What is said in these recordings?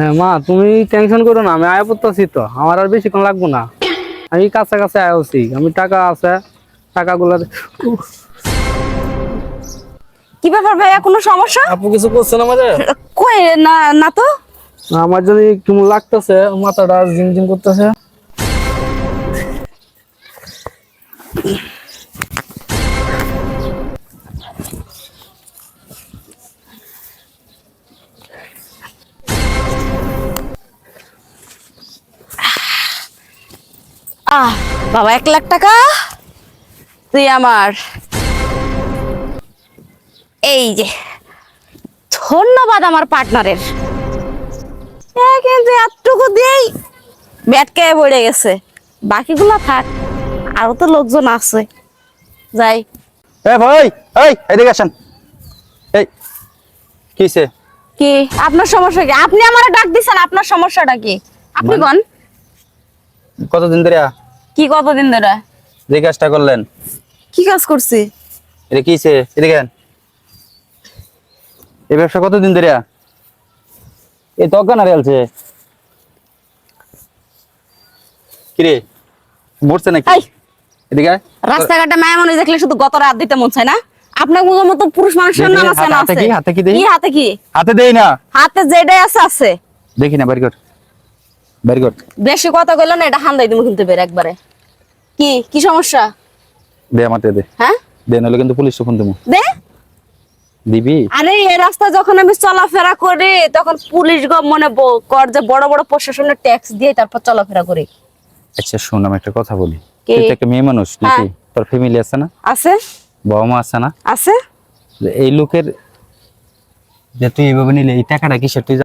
হ্যাঁ মা তুমি টেনশন করো না আমি আয় পড়তেছি তো আমার আর বেশিক্ষণ লাগবো না। আমি কাছে কাছে আছি আমি টাকা আছে টাকাগুলো কি ব্যাপার ভাইয়া কোনো সমস্যা? আপু কিছু করছে না আমাদের? কই না না তো? আমার যদি কেমন লাগতেছে মাথাটা ঝিমঝিম করতেছে। আহ বাবা এক লাখ টাকা? তুই আমার। এই যে ধন্যবাদ আমার পার্টনারের কিন্তু এতটুকু দিয়েই ব্যাটকে পড়ে গেছে। বাকিগুলো থাক আরও তো লোকজন আছে। যাই। এ ভাই এই এদিকে আসেন। এই কিসে কি আপনার সমস্যা কি? আপনি আমার ডাক দিছেন আপনার সমস্যাটা কি? আপনি কোন? কতদিন ধরে কি কতদিন ধরে? যে কাজটা করলেন। কি কাজ করছি? এটা কিসে এদিকে আন। এই ব্যবসা কতদিন ধরে এই তো অজ্ঞান আলছে। কিরে? মরছে নাকি? এই। এদিকে। রাস্তাঘাটে মায়া মানুষ দেখলে শুধু গত রাত দিতে মন চায় না? আপনার মতো পুরুষ মানুষের নাম আছে না হাতে কি, হাতে কি হাতে কি? হাতে দেই না। হাতে যেটাই আছে আছে। দেখি না কর। কর। বেশি কথা কইলো না এটা হান্দাই দিব কিন্তু বের একবারে। কি কি সমস্যা? দে আমাতে দে। হ্যাঁ? দে নাহলে কিন্তু পুলিশ ফোন দেবো। দে? দিবি? আরে এই রাস্তায় যখন আমি চলাফেরা করি তখন পুলিশ গো মনে কর যে বড় বড় প্রশাসনের ট্যাক্স দিয়ে তারপর চলাফেরা করি। আচ্ছা শোন আমি একটা কথা বলি। তুই তো একটা মেয়ে মানুষ নাকি? হ্যাঁ। তোর ফ্যামিলি আছে না? আছে। বাবা মা আছে না? আছে। এই লোকের যে তুই এইভাবে নিলে এই টাকাটা কিসের? তুই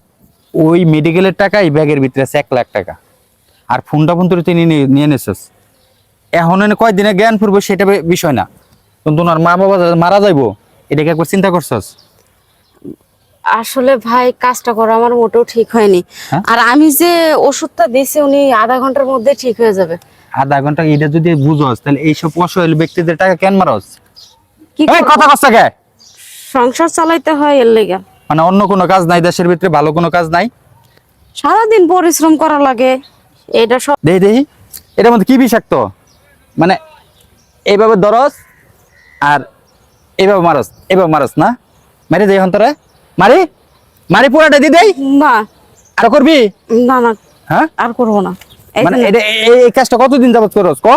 ওই মেডিকেলের টাকাই ব্যাগের ভিতরে আছে এক লাখ টাকা। আর ফোনটা ফোন তুই নিয়ে নিয়ে নিছিস এখন এনে কয়দিনে জ্ঞান ফুরবো সেটা বিষয় না। কিন্তু ওনার মা বাবা মারা যাইবো এটাকে একবার চিন্তা করছস? আসলে ভাই কাজটা করা আমার মোটেও ঠিক হয়নি। হ্যাঁ? আর আমি যে ওষুধটা দিয়েছি উনি আধা ঘণ্টার মধ্যে ঠিক হয়ে যাবে। আধা ঘণ্টা এটা যদি বুঝস তাহলে এইসব অসহায় ব্যক্তিদের টাকা কেন মারস? কি কথা কষ্ট কে? সংসার চালাইতে হয় এর লেগে। মানে অন্য কোনো কাজ নাই দেশের ভিতরে ভালো কোনো কাজ নাই? সারাদিন পরিশ্রম করা লাগে। এটা সব দেখি দেখি এটার মধ্যে কি বিষাক্ত? মানে এইভাবে দরস আর এইভাবে মারস এইভাবে মারস না? মারি দেই হন্তরে মারি? মারি পুরাটা দি দেই। না। আর করবি? না না। হ্যাঁ? আর করব না। এই মানে এটা এই কাজটা কতদিন যাবত করস? ক?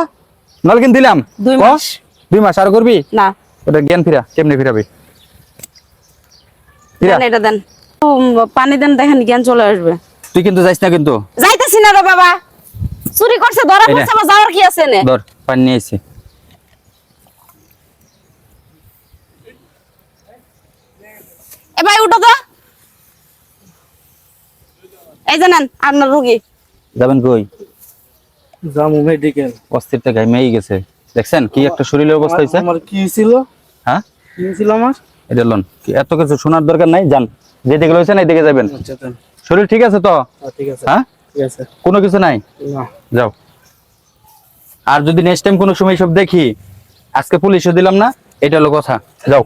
নল কিন দিলাম। দুই? মাস। দুই মাস। আর করবি? না। ওটা জ্ঞান ফিরা কেমনে ফিরাবি? ফিরা। এটা দেন। পানি দেন দেখেন জ্ঞান চলে আসবে। তুই কিন্তু যাইস না কিন্তু। যাইতেছি না রে বাবা। চুরি করছে ধরা পড়ছে আমার যাওয়ার কি আছে নে? ধর। পানি এ ভাই উঠো তো। এই যে নেন আপনার রুগী। যাবেন কই? জামু মেডিকেল অস্থিরতা গাইমেই গেছে। দেখছেন কি একটা শরীরের অবস্থা হয়েছে? আমার কি ছিল? হ্যাঁ? কি ছিল আমার? এটা লোন এত কিছু শোনার দরকার নাই যান। যেদিকে রয়েছে না এদিকে যাবেন। আচ্ছা শরীর ঠিক আছে তো? হ্যাঁ, ঠিক আছে। হ্যাঁ? ঠিক আছে। কোনো কিছু নাই? না। যাও। আর যদি নেক্সট টাইম কোনো সময় সব দেখি, আজকে পুলিশও দিলাম না, এটা হলো কথা। যাও।